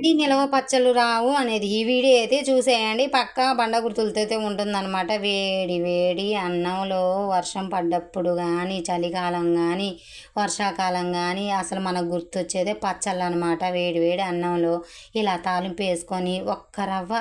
ఈ నిలవ పచ్చళ్ళు రావు అనేది ఈ వీడియో అయితే చూసేయండి. పక్కా బండ గుర్తులతో అయితే ఉంటుందన్నమాట. వేడి వేడి అన్నంలో వర్షం పడ్డప్పుడు కానీ చలికాలం కానీ వర్షాకాలం కానీ అసలు మనకు గుర్తొచ్చేదే పచ్చళ్ళు అనమాట వేడి వేడి అన్నంలో ఇలా తాలింపు వేసుకొని ఒక్క రవ్వ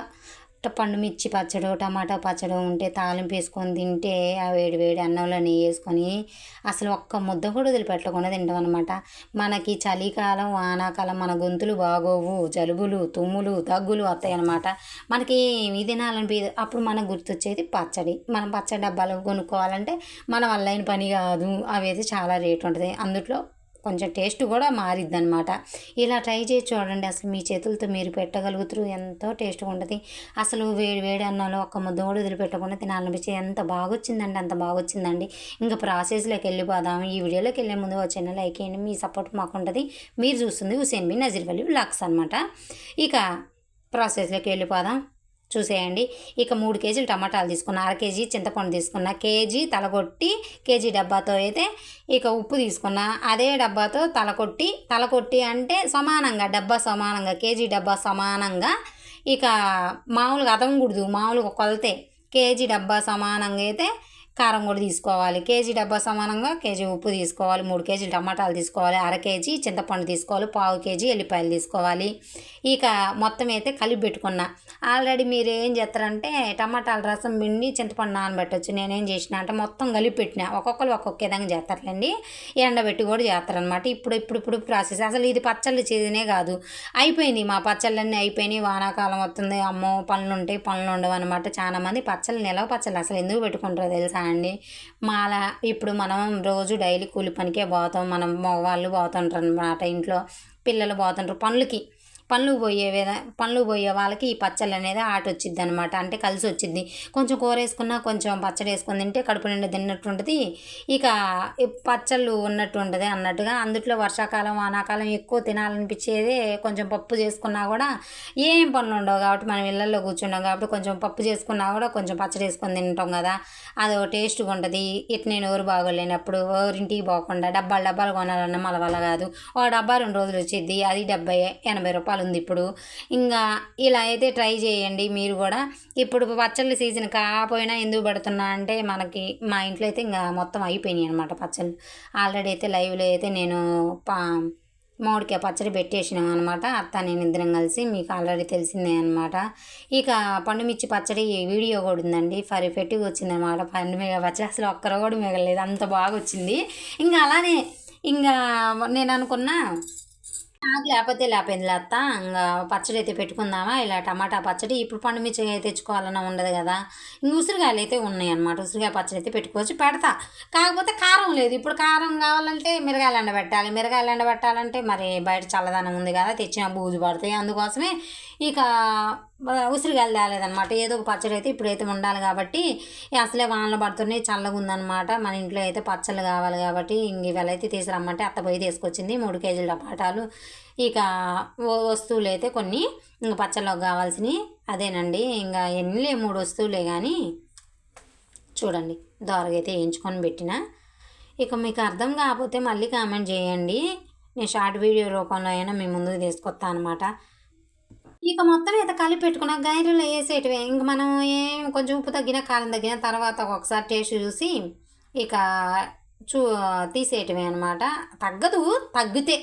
పండు మిర్చి పచ్చడి టమాటా పచ్చడి ఉంటే తాలింపు వేసుకొని తింటే ఆ వేడి వేడి అన్నంలో నెయ్యి వేసుకొని అసలు ఒక్క ముద్ద కూడా వదిలిపెట్టకుండా తింటాం అనమాట మనకి చలికాలం వానాకాలం మన గొంతులు బాగోవు జలుబులు తుమ్ములు దగ్గులు వస్తాయి అనమాట మనకి ఏమి తినాలనిపించదు అప్పుడు మనకు గుర్తొచ్చేది పచ్చడి. మనం పచ్చడి డబ్బాలు కొనుక్కోవాలంటే మన వల్ల అయిన పని కాదు. అవి అయితే చాలా రేట్ ఉంటుంది. అందుట్లో కొంచెం టేస్ట్ కూడా మారిద్ది అనమాట ఇలా ట్రై చేసి చూడండి అసలు మీ చేతులతో మీరు పెట్టగలుగుతారు ఎంతో టేస్ట్గా ఉంటుంది. అసలు వేడి వేడి అన్నంలో ఒక్క ముద్ద కూడా వదిలిపెట్టకుండా తినాలనిపించి ఎంత బాగా వచ్చిందండి అంత బాగా వచ్చిందండి ఇంకా ప్రాసెస్లోకి వెళ్ళిపోదాం ఈ వీడియోలోకి వెళ్ళే ముందు వచ్చిన లైక్ చేయండి. మీ సపోర్ట్ మాకు ఉంటుంది మీరు చూస్తుంది హుసేన్ బి నజీర్ వల్లి బ్లాగ్స్ అనమాట ఇక ప్రాసెస్లోకి వెళ్ళిపోదాం. చూసేయండి. ఇక మూడు కేజీలు టమాటాలు తీసుకున్న అర కేజీ చింతపండు తీసుకున్న కేజీ తలకొట్టి కేజీ డబ్బాతో అయితే ఇక ఉప్పు తీసుకున్న అదే డబ్బాతో తలకొట్టి తలకొట్టి అంటే సమానంగా డబ్బా సమానంగా కేజీ డబ్బా సమానంగా ఇక మామూలుగా అదమకూడదు మామూలుగా కొలతే కేజీ డబ్బా సమానంగా అయితే కారం కూడా తీసుకోవాలి. కేజీ డబ్బా సమానంగా కేజీ ఉప్పు తీసుకోవాలి మూడు కేజీలు టమాటాలు తీసుకోవాలి అర కేజీ చింతపండు తీసుకోవాలి పావు కేజీ ఎల్లిపాయలు తీసుకోవాలి. ఇక మొత్తం అయితే కలిపి పెట్టుకున్నా. ఆల్రెడీ మీరు ఏం చేస్తారంటే టమాటాల రసం పిండి చింతపండు నానబెట్టచ్చు. నేనేం చేసిన అంటే మొత్తం కలిపి పెట్టిన. ఒక్కొక్కరు ఒక్కొక్క విధంగా చేస్తారులేండి. ఎండబెట్టి కూడా చేస్తారనమాట ఇప్పుడు ఇప్పుడు ఇప్పుడు ప్రాసెస్. అసలు ఇది పచ్చళ్ళు చేదినే కాదు. అయిపోయింది. మా పచ్చళ్ళన్నీ అయిపోయినాయి. వానాకాలం వస్తుంది. అమ్మో పనులు ఉంటాయి. పనులు ఉండవు అనమాట చాలా మంది పచ్చళ్ళు నిలవ పచ్చళ్ళు అసలు ఎందుకు పెట్టుకుంటారో తెలుసా అండి? మాల ఇప్పుడు మనం రోజు డైలీ కూలి పనికే పోతాం. మనం మగవాళ్ళు పోతుంటారు అనమాట ఇంట్లో పిల్లలు పోతుంటారు. పనులకి పనులు పోయే విధ పనులు పోయే వాళ్ళకి ఈ పచ్చళ్ళు అనేది ఆట వచ్చింది అనమాట అంటే కలిసి వచ్చింది కొంచెం కూర వేసుకున్నా కొంచెం పచ్చడి వేసుకుని తింటే కడుపు నిండా తిన్నట్టు ఉంటుంది ఇక పచ్చళ్ళు ఉన్నట్టు ఉంటుంది అన్నట్టుగా అందుట్లో వర్షాకాలం వానాకాలం ఎక్కువ తినాలనిపించేది కొంచెం పప్పు చేసుకున్నా కూడా ఏం పనులు ఉండవు కాబట్టి మనం ఇళ్ళల్లో కూర్చున్నాం కాబట్టి కొంచెం పప్పు చేసుకున్నా కూడా కొంచెం పచ్చడి వేసుకొని తింటాం కదా. అది ఒక టేస్ట్గా ఉంటుంది ఇటు నేను ఎవరు బాగోలేనప్పుడు ఎవరింటికి పోకుండా డబ్బాలు డబ్బాలు కొనాలన్నా మన వల్ల కాదు. ఒక డబ్బా రెండు రోజులు వచ్చింది అది డెబ్బై ఎనభై రూపాయలు ఉంది ఇప్పుడు. ఇంకా ఇలా అయితే ట్రై చేయండి మీరు కూడా. ఇప్పుడు పచ్చళ్ళ సీజన్ కాకపోయినా ఎందుకు పెడుతున్నా అంటే మనకి మా ఇంట్లో అయితే ఇంకా మొత్తం అయిపోయినాయి అనమాట పచ్చళ్ళు. ఆల్రెడీ అయితే లైవ్లో అయితే నేను పా మామిడికాయ పచ్చడి పెట్టేసినాం అనమాట అత్త నేను ఇద్దరం కలిసి మీకు ఆల్రెడీ తెలిసిందే అనమాట ఇక పండుమిర్చి పచ్చడి వీడియో కూడా ఉందండి. పర్ఫెక్ట్గా వచ్చిందనమాట పండుమిగ పచ్చడి అసలు ఒక్కరు కూడా మిగలేదు అంత బాగా వచ్చింది. ఇంకా అలానే ఇంకా నేను అనుకున్నా నాకు లేకపోతే లేకపోయింది అత్త ఇంకా పచ్చడి అయితే పెట్టుకుందామా? ఇలా టమాటా పచ్చడి. ఇప్పుడు పండు మిర్చిగా తెచ్చుకోవాలన్నా ఉండదు కదా. ఇంక ఉసిరికాయలు అయితే ఉన్నాయి అనమాట ఉసిరికాయ పచ్చడి అయితే పెట్టుకోవచ్చు. పెడతా. కాకపోతే కారం లేదు. ఇప్పుడు కారం కావాలంటే మిరగాయలు ఎండబెట్టాలి. మిరగాయలు ఎండబెట్టాలంటే మరి బయట చల్లదనం ఉంది కదా. తెచ్చిన బూజు పడతాయి. అందుకోసమే ఇక ఉసిరికాయలు తేలేదనమాట ఏదో ఒక పచ్చడి అయితే ఇప్పుడైతే ఉండాలి కాబట్టి అసలే వానలు పడుతున్నాయి చల్లగా ఉందన్నమాట మన ఇంట్లో అయితే పచ్చళ్ళు కావాలి కాబట్టి ఇంక ఇవాళ అయితే తీసుకురమ్మంటే అత్త పోయి తీసుకొచ్చింది మూడు కేజీల టమాటాలు. ఇక ఓ- వస్తువులు అయితే కొన్ని ఇంక పచ్చళ్ళకు కావాల్సినవి అదేనండి. ఇంకా ఎన్ని మూడు వస్తువులే కానీ చూడండి దోరగైతే వేయించుకొని పెట్టిన. ఇక మీకు అర్థం కాకపోతే మళ్ళీ కామెంట్ చేయండి. నేను షార్ట్ వీడియో రూపంలో అయినా మీ ముందుకు తీసుకొస్తా అనమాట ఇక మొత్తం అయితే కలిపి పెట్టుకున్న గైరులో వేసేటివే. ఇంక మనం ఏం కొంచెం ఉప్పు తగ్గిన కారం తగ్గిన తర్వాత ఒకసారి టేస్ట్ చూసి ఇక చూ తీసేయటమే అనమాట తగ్గదు తగ్గితే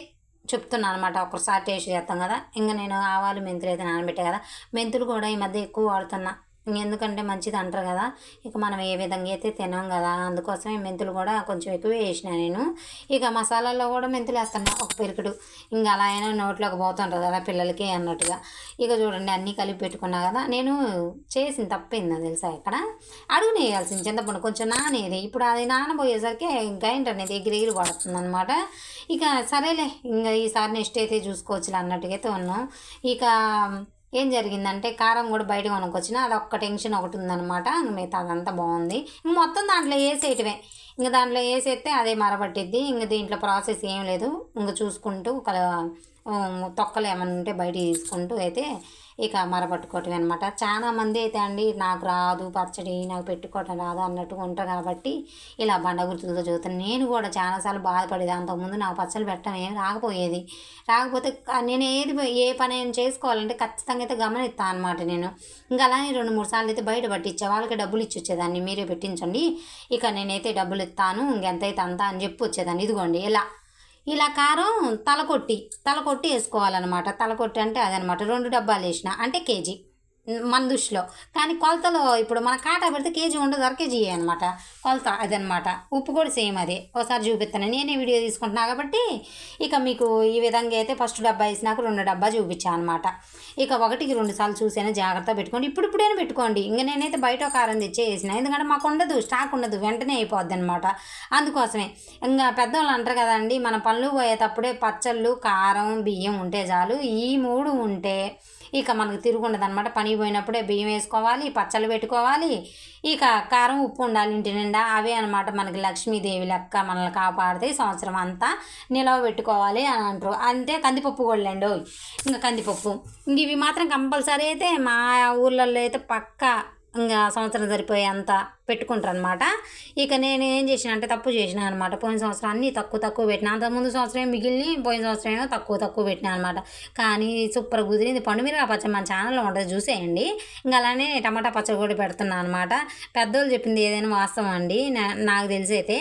చెప్తున్నాను అనమాట ఒకసారి టేస్ట్ చేస్తాం కదా. ఇంకా నేను ఆవాలు మెంతులు అయితే నానబెట్టా కదా. మెంతులు కూడా ఈ మధ్య ఎక్కువ వాడుతున్నా. ఎందుకంటే మంచిది అంటారు కదా. ఇక మనం ఏ విధంగా అయితే తినాం కదా అందుకోసమే మెంతులు కూడా కొంచెం ఎక్కువ వేసిన నేను. ఇక మసాలాలో కూడా మెంతులు వేస్తున్నా ఒక పెరుకుడు ఇంకా అలా అయినా నోట్లోకి పోతుంటుంది కదా పిల్లలకి అన్నట్టుగా. ఇక చూడండి అన్నీ కలిపి పెట్టుకున్నా కదా నేను చేసిన తప్పైందా తెలుసా ఇక్కడ. అడుగు వేయాల్సింది చింతపండు కొంచెం నానేది. ఇప్పుడు అది నానబోయేసరికి ఇంకా అనేది ఎగిరి ఎగిరి పడుతుంది అనమాట ఇక సరేలే ఇంకా ఈసారి నెక్స్ట్ అయితే చూసుకోవచ్చులే అన్నట్టుగా అయితే ఉన్నాం. ఇక ఏం జరిగిందంటే కారం కూడా బయట కొనుక్కొచ్చిన అది ఒక్క టెన్షన్ ఒకటి ఉందనమాట మిగతా అదంతా బాగుంది. ఇంక మొత్తం దాంట్లో వేసేయటమే ఇంక దాంట్లో వేసేస్తే అదే మరబట్టిద్ది ఇంక దీంట్లో ప్రాసెస్ ఏం లేదు. ఇంక చూసుకుంటూ కల తొక్కలు ఏమైనా ఉంటే బయట తీసుకుంటూ అయితే ఇక మరపట్టుకోవటం అనమాట చాలా మంది అయితే అండి నాకు రాదు పచ్చడి నాకు పెట్టుకోవటం రాదు అన్నట్టుగా ఉంటారు కాబట్టి ఇలా బండ గుర్తులతో చదువుతాను. నేను కూడా చాలాసార్లు బాధపడేది అంతకుముందు నాకు పచ్చడి పెట్టడం ఏం రాకపోయేది. రాకపోతే నేను ఏది ఏ పని ఏం చేసుకోవాలంటే ఖచ్చితంగా అయితే గమనిస్తాను అనమాట నేను. ఇంకా అలానే రెండు మూడు సార్లు అయితే బయట పట్టించే వాళ్ళకి డబ్బులు ఇచ్చి వచ్చేదాన్ని మీరే పెట్టించండి. ఇక నేనైతే డబ్బులు ఇస్తాను ఇంకెంతైతే అంత అని చెప్పి వచ్చేదాన్ని. ఇదిగోండి ఇలా ఇలా కారం తలకొట్టి తలకొట్టి వేసుకోవాలన్నమాట. తలకొట్టి అంటే అదనమాట రెండు డబ్బాలు వేసిన అంటే కేజీ. మన దృష్టిలో కానీ కొలతలో ఇప్పుడు మన కాటా పెడితే కేజీ ఉండదు అర కేజీ అనమాట కొలత అదనమాట ఉప్పు కూడా సేమ్ అదే. ఒకసారి చూపిస్తాను. నేనే వీడియో తీసుకుంటున్నా కాబట్టి ఇక మీకు ఈ విధంగా అయితే ఫస్ట్ డబ్బా వేసినాక రెండు డబ్బా చూపించాను అనమాట ఇక ఒకటికి రెండు సార్లు చూసైనా జాగ్రత్త పెట్టుకోండి. ఇప్పుడు ఇప్పుడైనా పెట్టుకోండి. ఇంకా నేనైతే బయట ఒక కారం తెచ్చే వేసిన. ఎందుకంటే మాకు ఉండదు స్టాక్ ఉండదు. వెంటనే అయిపోద్ది అనమాట అందుకోసమే ఇంకా పెద్దవాళ్ళు అంటారు కదండి మన పనులు పోయేటప్పుడే పచ్చళ్ళు కారం బియ్యం ఉంటే చాలు. ఈ మూడు ఉంటే ఇక మనకు తిరుగుండదు అనమాట పని పోయినప్పుడే బియ్యం వేసుకోవాలి పచ్చళ్ళు పెట్టుకోవాలి. ఇక కారం ఉప్పు ఉండాలి ఇంటి నిండా. అవే అనమాట మనకి లక్ష్మీదేవి లెక్క మనల్ని కాపాడితే సంవత్సరం అంతా నిలవ పెట్టుకోవాలి అని అంటారు. అంతే కందిపప్పు కొళ్ళండి ఇంకా కందిపప్పు. ఇంక ఇవి మాత్రం కంపల్సరీ అయితే మా ఊర్లలో అయితే పక్క ఇంకా సంవత్సరం సరిపోయేంత పెట్టుకుంటారు అనమాట ఇక నేను ఏం చేసిన అంటే తప్పు చేసిన అనమాట పోయిన సంవత్సరం అన్నీ తక్కువ తక్కువ పెట్టిన. అంతకుముందు ముందు సంవత్సరం మిగిలిన పోయిన సంవత్సరం ఏమో తక్కువ తక్కువ పెట్టిన అనమాట కానీ సూపర్ కుదిరింది పండు మిరపకాయ పచ్చడి మన ఛానల్లో ఉంటుంది చూసేయండి. ఇంకా అలానే టమాటా పచ్చడి కూడా పెడుతున్నాను అనమాట పెద్దోళ్ళు చెప్పింది ఏదైనా వాస్తవం అండి నా- నాకు తెలిసి అయితే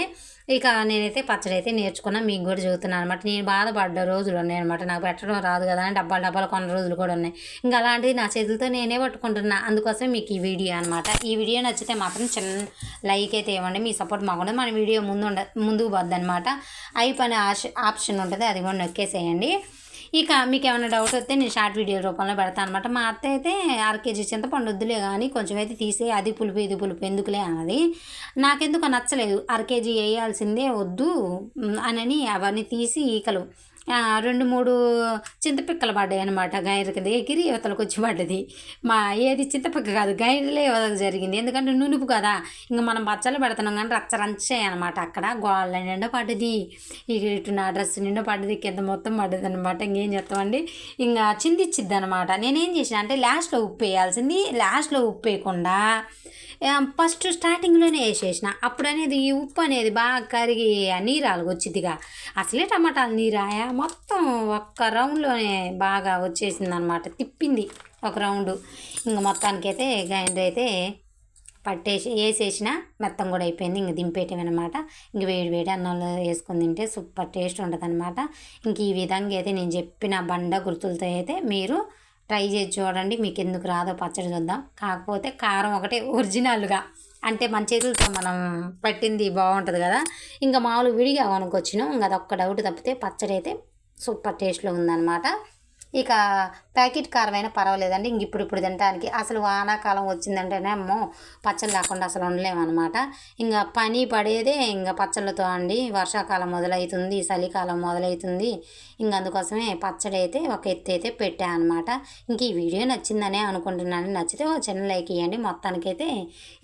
ఇక నేనైతే పచ్చడి అయితే నేర్చుకున్నా మీకు కూడా చెబుతున్నాను అనమాట నేను బాధపడ్డ రోజులు ఉన్నాయి అనమాట నాకు పెట్టడం రాదు కదా అని డబ్బాలు డబ్బాలు కొన్న రోజులు కూడా ఉన్నాయి. ఇంకా అలాంటిది నా చేతులతో నేనే పట్టుకుంటున్నా. అందుకోసం మీకు ఈ వీడియో అనమాట ఈ వీడియో నచ్చితే మాత్రం చిన్న లైక్ అయితే ఇవ్వండి మీ సపోర్ట్ మాకు మన వీడియో ముందు ఉండ ముందుకు పోద్ది అనమాట అయిపోయిన ఆప్షన్ ఉంటుంది అది కూడా నొక్కేసేయండి. ఇక మీకు ఏమైనా డౌట్ వస్తే నేను షార్ట్ వీడియో రూపంలో పెడతాను అనమాట మా అత్త అయితే అర చింత చింతపండు వద్దులే కానీ కొంచెం అయితే తీసే అది పులుపు ఇది పులుపు ఎందుకులే అన్నది. నాకెందుకు నచ్చలేదు. అరకేజీ వేయాల్సిందే వద్దు అనని అవన్నీ తీసి ఈకలు. రెండు మూడు చింతపిక్కలు పడ్డాయి అనమాట గైరకి ఎగిరి యువతలకు వచ్చి పడ్డది. మా ఏది చింతపిక్క కాదు గైర్లే యువతకు జరిగింది. ఎందుకంటే నునుపు కదా. ఇంకా మనం బచ్చలు పెడుతున్నాం కానీ రచ్చ అనమాట అక్కడ. గోళ్ళ నిండా పడ్డది. ఇక ఇటు నా డ్రెస్ నిండా పడ్డది. కింద మొత్తం పడ్డది అనమాట ఇంకేం చేస్తామండి? ఇంకా చిందిచ్చిద్ది అనమాట నేనేం చేసిన అంటే లాస్ట్లో ఉప్పు వేయాల్సింది. లాస్ట్లో ఉప్పు వేయకుండా ఫస్ట్ స్టార్టింగ్లోనే వేసేసిన. అప్పుడు అనేది ఈ ఉప్పు అనేది బాగా కరిగి ఆ నీరాలు వచ్చిద్దిగా. అసలే టమాటాలు నీరాయా? మొత్తం ఒక్క రౌండ్లోనే బాగా వచ్చేసింది అనమాట తిప్పింది ఒక రౌండ్. ఇంక మొత్తానికైతే గ్రైండర్ అయితే పట్టేసి వేసేసిన. మెత్తం కూడా అయిపోయింది. ఇంక దింపేయటం అనమాట. ఇంక వేడి వేడి అన్నంలో వేసుకొని తింటే సూపర్ టేస్ట్ ఉంటుంది అనమాట ఇంక ఈ విధంగా అయితే నేను చెప్పిన బండ గుర్తులతో అయితే మీరు ట్రై చేసి చూడండి మీకు ఎందుకు రాదో పచ్చడి చూద్దాం. కాకపోతే కారం ఒకటే ఒరిజినల్గా. అంటే మన చేతులతో మనం పట్టింది బాగుంటుంది కదా. ఇంకా మామూలు విడిగా కొనుక్కొచ్చినాం. ఇంకా అదొక్క డౌట్ తప్పితే పచ్చడి అయితే సూపర్ టేస్ట్లో ఉందన్నమాట. ఇక ప్యాకెట్ కారం అయినా పర్వాలేదండి. ఇంక ఇప్పుడు ఇప్పుడు తినడానికి అసలు వానాకాలం వచ్చిందంటేనే అమ్మో పచ్చళ్ళు లేకుండా అసలు ఉండలేమన్నమాట. ఇంకా పని పడేదే ఇంకా పచ్చళ్ళతో అండి వర్షాకాలం మొదలవుతుంది చలికాలం మొదలవుతుంది ఇంక అందుకోసమే పచ్చడి అయితే ఒక ఎత్తు అయితే పెట్టా అనమాట ఇంక ఈ వీడియో నచ్చిందనే అనుకుంటున్నాను. నచ్చితే ఒక చిన్న లైక్ ఇవ్వండి మొత్తానికైతే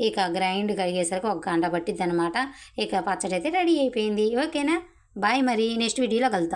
ఇక గ్రైండ్ కడిగేసరికి ఒక గంట పట్టిద్ది అనమాట ఇక పచ్చడి అయితే రెడీ అయిపోయింది. ఓకేనా? బాయ్ మరి. నెక్స్ట్ వీడియోలో కలుద్దాం.